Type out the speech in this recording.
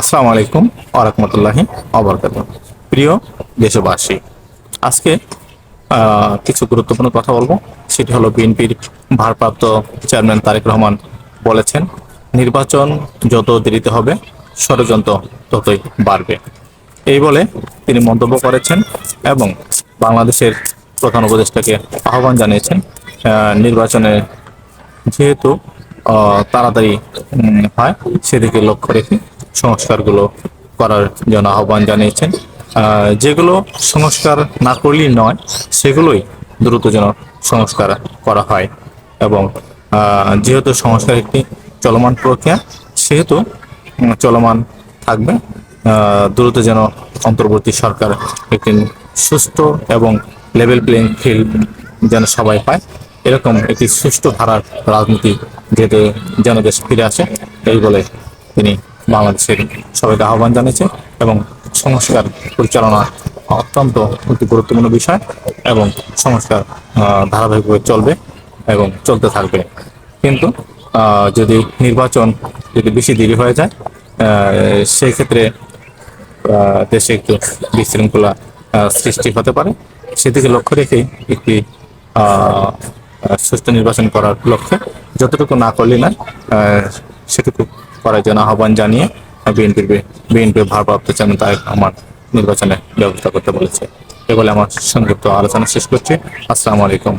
আসসালামু আলাইকুম আরহামতুল্লাহি অবরকাত প্রিয় দেশবাসী, আজকে কিছু গুরুত্বপূর্ণ কথা বলব। সেটি হলো বিএনপির ভারপ্রাপ্ত চেয়ারম্যান তারেক রহমান বলেছেন, নির্বাচন যত দেরিতে হবে, ষড়যন্ত্র ততই বাড়বে। এই বলে তিনি মন্তব্য করেছেন এবং বাংলাদেশের প্রধান উপদেষ্টাকে আহ্বান জানিয়েছেন নির্বাচনে যেহেতু তাড়াতাড়ি হয়, সেদিকে লক্ষ্য রেখে সংস্কারগুলো করার জন্য আহ্বান জানিয়েছেন। যেগুলো সংস্কার না করলেই নয়, সেগুলোই দ্রুত যেন সংস্কার করা হয় এবং যেহেতু সংস্কার একটি চলমান প্রক্রিয়া, সেহেতু চলমান থাকবে দ্রুত যেন অন্তর্বর্তী সরকার একটি সুস্থ এবং লেভেল প্লেইং ফিল্ড যেন সবাই পায়, এরকম একটি সুষ্ঠু ধারার রাজনীতি যেতে যেন দেশ ফিরে আসে, এই বলে তিনি বাংলাদেশের সবাইকে আহ্বান জানিয়েছে এবং সংস্কার পরিচালনা অত্যন্ত একটি গুরুত্বপূর্ণ বিষয় এবং সংস্কার ধারাবাহিকভাবে চলবে এবং চলতে থাকবে। কিন্তু যদি নির্বাচন যদি বেশি দেরি হয়ে যায় সেই ক্ষেত্রে দেশে একটু বিশৃঙ্খলা সৃষ্টি হতে পারে। সেদিকে লক্ষ্য রেখেই একটি সুষ্ঠু নির্বাচন করার লক্ষ্যে যতটুকু না করলে না সেটুকু করার জন্য আহ্বান জানিয়ে বিএনপির বিএনপির ভারপ্রাপ্ত চেয়ারম্যান তারেক রহমান নির্বাচনে ব্যবস্থা করতে বলেছে। এ বলে আমার সংক্ষিপ্ত আলোচনা শেষ করছি। আসসালামু আলাইকুম।